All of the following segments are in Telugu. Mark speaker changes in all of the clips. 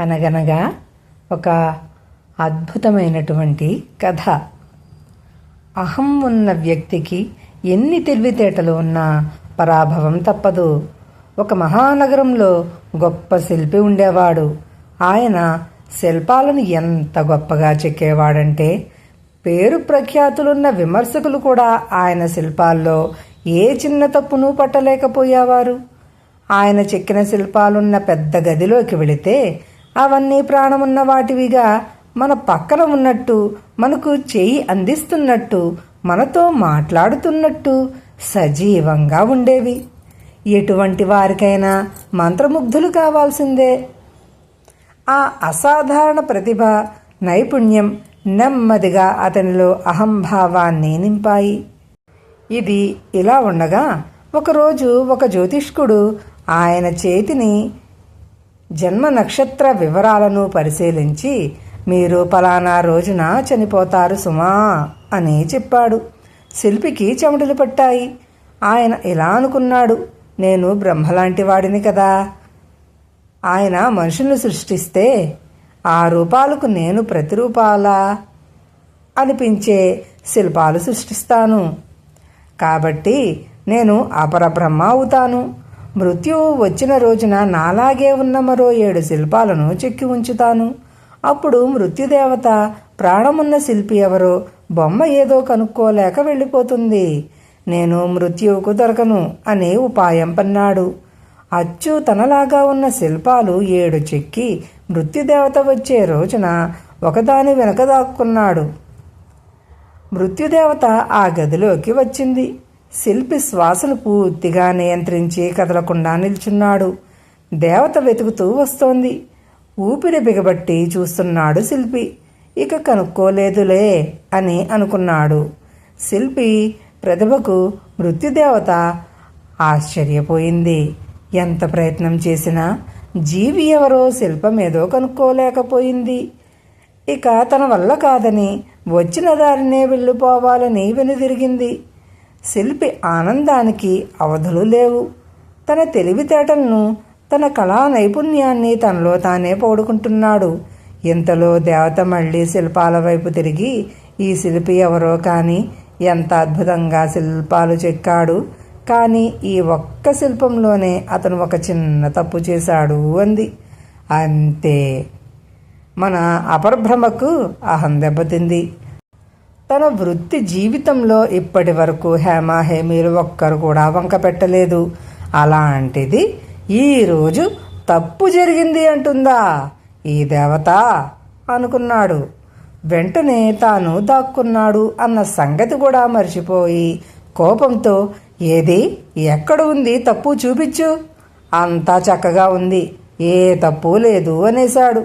Speaker 1: అనగనగా ఒక అద్భుతమైనటువంటి కథ. అహం ఉన్న వ్యక్తికి ఎన్ని తెలివితేటలు ఉన్నా పరాభవం తప్పదు. ఒక మహానగరంలో గొప్ప శిల్పి ఉండేవాడు. ఆయన శిల్పాలను ఎంత గొప్పగా చెక్కేవాడంటే పేరు ప్రఖ్యాతులున్న విమర్శకులు కూడా ఆయన శిల్పాల్లో ఏ చిన్న తప్పును పట్టలేకపోయేవారు. ఆయన చెక్కిన శిల్పాలున్న పెద్ద గదిలోకి వెళితే అవన్నీ ప్రాణమున్న వాటివిగా మన పక్కన ఉన్నట్టు మనకు చేయి అందిస్తున్నట్టు మనతో మాట్లాడుతున్నట్టు సజీవంగా ఉండేవి. ఎటువంటి వారికైనా మంత్రముగ్ధులు కావాల్సిందే. ఆ అసాధారణ ప్రతిభ నైపుణ్యం నెమ్మదిగా అతనిలో అహంభావాన్ని నింపాయి. ఇది ఇలా ఉండగా ఒకరోజు ఒక జ్యోతిష్కుడు ఆయన చేతిని జన్మ నక్షత్ర వివరాలను పరిశీలించి మీరు పలానా రోజున చనిపోతారు సుమా అని చెప్పాడు. శిల్పికి చెమటలు పట్టాయి. ఆయన ఇలా అనుకున్నాడు నేను బ్రహ్మలాంటి వాడిని కదా. ఆయన మనుషులను సృష్టిస్తే ఆ రూపాలకు నేను ప్రతిరూపాలా అనిపించే శిల్పాలు సృష్టిస్తాను. కాబట్టి నేను అపరబ్రహ్మ అవుతాను. మృత్యువు వచ్చిన రోజున నాలాగే ఉన్న మరో ఏడు శిల్పాలను చెక్కి ఉంచుతాను. అప్పుడు మృత్యుదేవత ప్రాణమున్న శిల్పి ఎవరో బొమ్మ ఏదో కనుక్కోలేక వెళ్ళిపోతుంది. నేను మృత్యువుకు దొరకను అనే ఉపాయం పన్నాడు. అచ్చు తనలాగా ఉన్న శిల్పాలు ఏడు చెక్కి మృత్యుదేవత వచ్చే రోజున ఒకదాని వెనక దాక్కున్నాడు. మృత్యుదేవత ఆ గదిలోకి వచ్చింది. శిల్పి శ్వాసను పూర్తిగా నియంత్రించి కదలకుండా నిల్చున్నాడు. దేవత వెతుకుతూ వస్తోంది. ఊపిరి బిగబట్టి చూస్తున్నాడు శిల్పి. ఇక కనుక్కోలేదులే అని అనుకున్నాడు. శిల్పి ప్రతిభకు మృత్యుదేవత ఆశ్చర్యపోయింది. ఎంత ప్రయత్నం చేసినా జీవి ఎవరో శిల్పమేదో కనుక్కోలేకపోయింది. ఇక తన వల్ల కాదని వచ్చిన దారినే వెళ్ళిపోవాలని వెనుదిరిగింది. శిల్పి ఆనందానికి అవధులు లేవు. తన తెలివితేటలను తన కళా నైపుణ్యాన్ని తనలో తానే పోడుకుంటున్నాడు. ఇంతలో దేవత మళ్ళీ శిల్పాల వైపు తిరిగి ఈ శిల్పి ఎవరో కానీ ఎంత అద్భుతంగా శిల్పాలు చెక్కాడు. కానీ ఈ ఒక్క శిల్పంలోనే అతను ఒక చిన్న తప్పు చేశాడు అంది. అంతే. మన అపరభ్రమకు అహం దెబ్బతింది. తన వృత్తి జీవితంలో ఇప్పటి వరకు హేమా హేమీలు ఒక్కరు కూడా వంక పెట్టలేదు. అలాంటిది ఈరోజు తప్పు జరిగింది అంటుందా? ఈ దేవత అనుకున్నాడు. వెంటనే తాను దాక్కున్నాడు అన్న సంగతి కూడా మర్చిపోయి కోపంతో ఏది? ఎక్కడ ఉంది? తప్పు చూపించు. అంతా చక్కగా ఉంది. ఏ తప్పు లేదు అనేశాడు.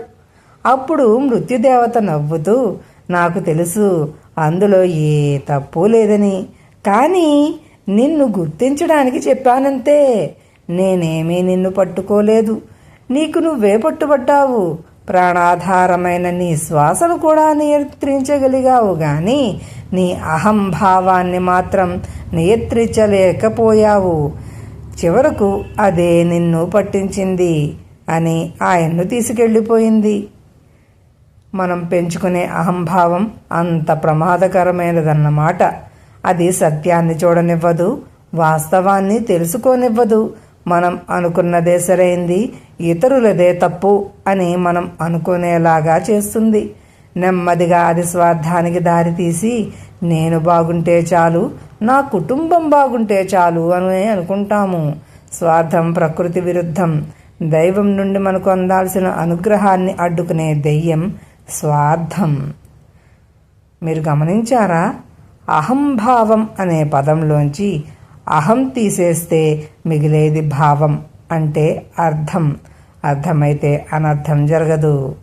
Speaker 1: అప్పుడు మృత్యుదేవత నవ్వుతూ నాకు తెలుసు అందులో ఏ తప్పు లేదని. కానీ నిన్ను గుర్తించడానికి చెప్పానంతే. నేనేమీ నిన్ను పట్టుకోలేదు. నీకు నువ్వే పట్టుబడ్డావు ప్రాణాధారమైన నీ శ్వాసను కూడా నియంత్రించగలిగావు గాని నీ అహంభావాన్ని మాత్రం నియంత్రించలేకపోయావు. చివరకు అదే నిన్ను పట్టించింది అని ఆయన్ను తీసుకెళ్ళిపోయింది. మనం పెంచుకునే అహంభావం అంత ప్రమాదకరమైనదన్నమాట. అది సత్యాన్ని చూడనివ్వదు వాస్తవాన్ని తెలుసుకోనివ్వదు. మనం అనుకున్నదే సరైంది ఇతరులదే తప్పు అని మనం అనుకునేలాగా చేస్తుంది. నెమ్మదిగా అది స్వార్థానికి దారితీసి నేను బాగుంటే చాలు నా కుటుంబం బాగుంటే చాలు అని అనుకుంటాము. స్వార్థం ప్రకృతి విరుద్ధం. దైవం నుండి మనకు అందాల్సిన అనుగ్రహాన్ని అడ్డుకునే దెయ్యం స్వార్థం. మీరు గమనించారా? అహంభావం అనే పదంలోంచి అహం తీసేస్తే మిగిలేది భావం అంటే అర్థం. అర్థమైతే అనర్థం జరగదు.